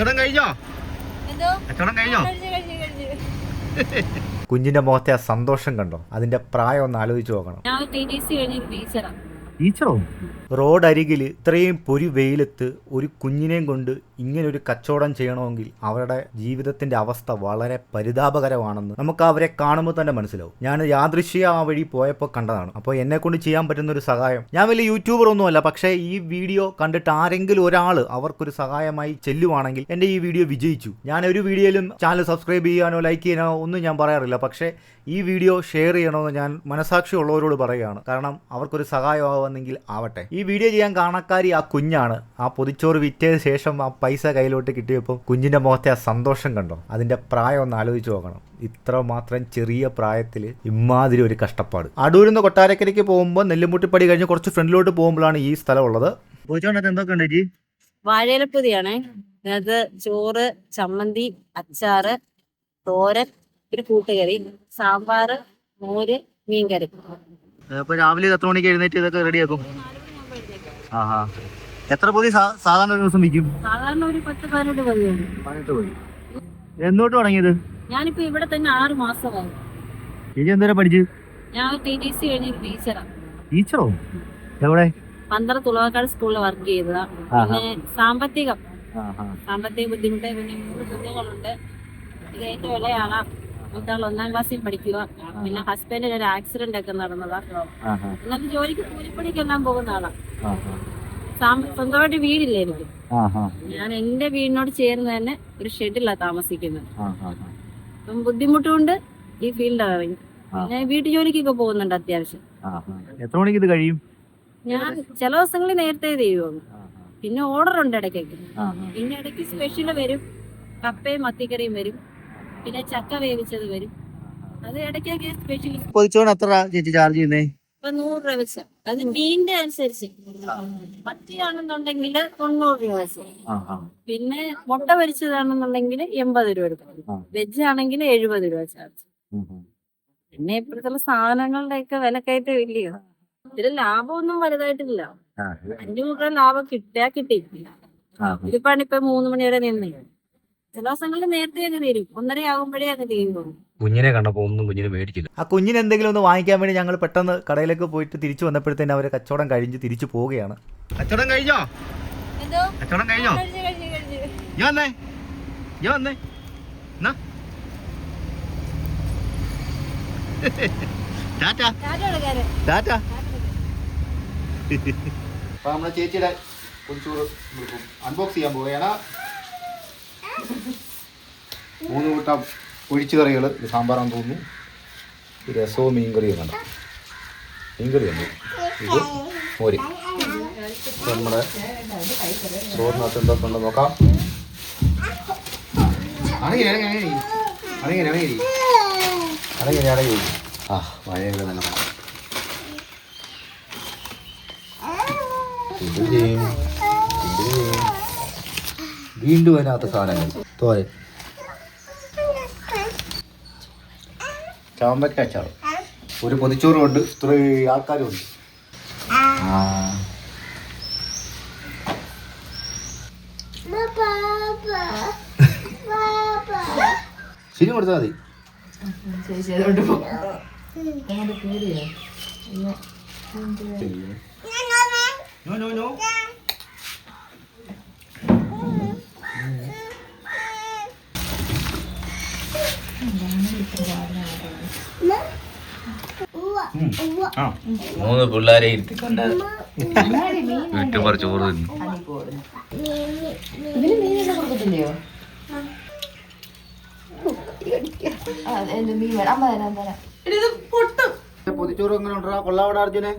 കച്ചവടം കഴിഞ്ഞോ? കച്ചവടം കഴിഞ്ഞോ? കുഞ്ഞിന്റെ മുഖത്തെ ആ സന്തോഷം കണ്ടോ? അതിന്റെ പ്രായം ഒന്ന് ആലോചിച്ച് നോക്കണം. ടീച്ചറോ റോഡ് അരികിൽ ഇത്രയും പൊരി വെയിലത്ത് ഒരു കുഞ്ഞിനെയും കൊണ്ട് ഇങ്ങനെ ഒരു കച്ചവടം ചെയ്യണമെങ്കിൽ അവരുടെ ജീവിതത്തിന്റെ അവസ്ഥ വളരെ പരിതാപകരമാണെന്ന് നമുക്ക് അവരെ കാണുമ്പോൾ തന്നെ മനസ്സിലാവും. ഞാൻ യാദൃശ്യ ആ വഴി പോയപ്പോൾ കണ്ടതാണ്. അപ്പോൾ എന്നെ കൊണ്ട് ചെയ്യാൻ പറ്റുന്ന ഒരു സഹായം. ഞാൻ വലിയ യൂട്യൂബർ ഒന്നുമല്ല പക്ഷേ ഈ വീഡിയോ കണ്ടിട്ട് ആരെങ്കിലും ഒരാൾ അവർക്കൊരു സഹായമായി ചെല്ലുവാണെങ്കിൽ എന്റെ ഈ വീഡിയോ വിജയിച്ചു. ഞാൻ ഒരു വീഡിയോയിലും ചാനൽ സബ്സ്ക്രൈബ് ചെയ്യാനോ ലൈക്ക് ചെയ്യാനോ ഒന്നും ഞാൻ പറയാറില്ല. പക്ഷേ ഈ വീഡിയോ ഷെയർ ചെയ്യണമെന്ന് ഞാൻ മനസാക്ഷി ഉള്ളവരോട് പറയുകയാണ്. കാരണം അവർക്കൊരു സഹായമാവുന്നെങ്കിൽ ആവട്ടെ. ഈ വീഡിയോ ചെയ്യാൻ കാണക്കാരി ആ കുഞ്ഞാണ്. ആ പൊതിച്ചോറ് വിറ്റതിന് ശേഷം ആ പൈസ കയ്യിലോട്ട് കിട്ടിയപ്പോൾ കുഞ്ഞിന്റെ മുഖത്തെ ആ സന്തോഷം കണ്ടോ? അതിന്റെ പ്രായം ഒന്ന് ആലോചിച്ച് നോക്കണം. ഇത്ര മാത്രം ചെറിയ പ്രായത്തിൽ ഇമാതിരി ഒരു കഷ്ടപ്പാട്. അടൂരിൽ നിന്ന് കൊട്ടാരക്കരയ്ക്ക് പോകുമ്പോൾ നെല്ലുമുട്ടിപ്പടി കഴിഞ്ഞ് കുറച്ച് ഫ്രണ്ടിലോട്ട് പോകുമ്പോഴാണ് ഈ സ്ഥലം ഉള്ളത് എന്തൊക്കെ ഉണ്ട് വാഴയിലപ്പൊതിയാണേ. അത് ചോറ് ചമ്മന്തി അച്ചാറ് തോരൻ ഒരു കൂട്ടുകറി സാമ്പാർ മോര് മീൻകറി. അപ്പൊ രാവിലെ എത്ര മണിക്ക് എഴുന്നേറ്റ് ഇതൊക്കെ റെഡിയാക്കും ആഹാ. എത്ര പൊതി സാധാരണ ഒരു ദിവസം വിൽക്കും? സാധാരണ ഒരു പത്ത് പതിനെട്ട് മതിയാണ് പതിനെട്ട് പൊതി. എന്നോട്ട് തുടങ്ങിയത്? ഞാനിപ്പോ ഇവിടെ തന്നെ ആറ് മാസമായി. ചേച്ചി എന്തോരം പഠിച്ചു? ഞാൻ ടി ടി സി കഴിഞ്ഞ ടീച്ചറാ. ടീച്ചറോ? എവിടെ? പന്ത്രണ്ട് തുളവാക്കാട് സ്കൂളിൽ വർക്ക് ചെയ്തതാ. പിന്നെ സാമ്പത്തികം. സാമ്പത്തിക ബുദ്ധിമുട്ട് പിന്നെ മൂന്ന് കുഞ്ഞുങ്ങളുണ്ട്. ഇത് ഏറ്റവും ഇളയാളാ മൂത്താൾ ഒന്നാം ക്ലാസ്സിൽ പഠിക്കുക പിന്നെ ഹസ്ബൻഡിന് ഒരു ആക്സിഡന്റ് ഒക്കെ നടന്നതാ. എന്നിട്ട് ജോലിക്ക് കൂലിപ്പണിക്കെല്ലാം പോകുന്ന ആളാ. സ്വന്തമായിട്ട് വീടില്ല എനിക്ക്? ഞാൻ എന്റെ വീടിനോട് ചേർന്ന് തന്നെ ഒരു ഷെഡിലാ താമസിക്കുന്നത്. അപ്പം ബുദ്ധിമുട്ടുകൊണ്ട് ഈ ഫീൽഡാണ് ഞാൻ വീട്ടു ജോലിക്കൊക്കെ പോകുന്നുണ്ട് അത്യാവശ്യം. എത്ര മണിക്ക് ഇത് കഴിയും? ഞാൻ ചില ദിവസങ്ങളിൽ നേരത്തെ ചെയ്യുമോ പിന്നെ ഓർഡർ ഉണ്ട് ഇടയ്ക്കൊക്കെ. പിന്നെ ഇടയ്ക്ക് സ്പെഷ്യൽ വരും. കപ്പയും മത്തിക്കറിയും വരും. പിന്നെ ചക്ക വേവിച്ചത് വരും. അത് ഇടയ്ക്കൊക്കെ സ്പെഷ്യൽ പൊതിച്ചോണ്ട് എത്ര ചേച്ചി ചാർജ് ചെയ്യുന്നേ? ഇപ്പൊ നൂറ് രൂപ വെച്ച് അത് മീനിന്റെ അനുസരിച്ച്. മത്തിയാണെന്നുണ്ടെങ്കിൽ തൊണ്ണൂറ് രൂപ വെച്ച് പിന്നെ മുട്ട പൊരിച്ചതാണെന്നുണ്ടെങ്കിൽ എൺപത് രൂപ എടുക്കും. വെജ് ആണെങ്കിൽ എഴുപത് രൂപ ചാർജ്. പിന്നെ ഇപ്പോഴത്തെ സാധനങ്ങളുടെ ഒക്കെ വിലക്കയറ്റം ഇല്ലയോ? ഇതിൽ ലാഭമൊന്നും വലുതായിട്ടില്ല. അഞ്ചു രൂപ ലാഭം കിട്ടിയാ കിട്ടിയിട്ടില്ല. ഇതിപ്പാണ് ഇപ്പൊ മൂന്ന് മണി വരെ നിന്ന് ചില ദിവസങ്ങളിൽ നേരത്തെ അങ്ങ് തീരും. ഒന്നര ആകുമ്പോഴേ അങ്ങ് തീരും കുഞ്ഞിനെ കണ്ടപ്പോൾ ഒന്നും കുഞ്ഞിന് മേടിച്ചില്ല ആ കുഞ്ഞിന് എന്തെങ്കിലും ഒന്ന് വാങ്ങിക്കാൻ വേണ്ടി ഞങ്ങൾ പെട്ടെന്ന് കടയിലേക്ക് പോയിട്ട് തിരിച്ചു വന്നപ്പോഴത്തേന് അവരെ കച്ചവടം കഴിഞ്ഞ് തിരിച്ചു പോവുകയാണ്. കച്ചവടം കഴിഞ്ഞോ? എന്തോ? കച്ചവടം കഴിഞ്ഞോ? കഴിച്ച് കഴിച്ച് കഴിച്ച് ഞാൻ വന്നേ. ഞാൻ വന്നേ. എന്നാ? ടാറ്റ. ടാറ്റ ടാറ്റ. അപ്പൊ നമ്മളെ ചേച്ചിയുടെ കൊഞ്ചൂറ് അൺബോക്സ് ചെയ്യാൻ പോവുകയാണ്. മൂന്ന് കൂട്ടം ഒഴിച്ചു കറികൾ സാമ്പാറാന്ന് തോന്നുന്നു. രസവും മീൻകറിയും കണ്ട? മീൻകറിയുണ്ട് ഇത് മോര്. നമ്മുടെ ചോറിനകത്ത് എന്തൊക്കെ ഉണ്ടെന്ന് നോക്കാം. അടങ്ങി അടങ്ങി ആ മഴയൊക്കെ ഇത് വീണ്ടും അതിനകത്ത് സാധനങ്ങൾ. തോരൻ. ചാമ്പക്ക അച്ചാർ ഒരു പൊതിച്ചോറും ഉണ്ട് ഇത്ര ആൾക്കാരും ഉണ്ട് ശരി കൊടുത്താൽ മതി. നോ നോ നോ ആ മൂന്ന് പിള്ളേരെ ഇരുത്തിക്കൊണ്ട് യൂട്യൂബർ ചോറ് തിന്നു പൊതിച്ചോറ് എങ്ങനെ ഉണ്ടാ കൊള്ളാവിടെ അർജുനെ.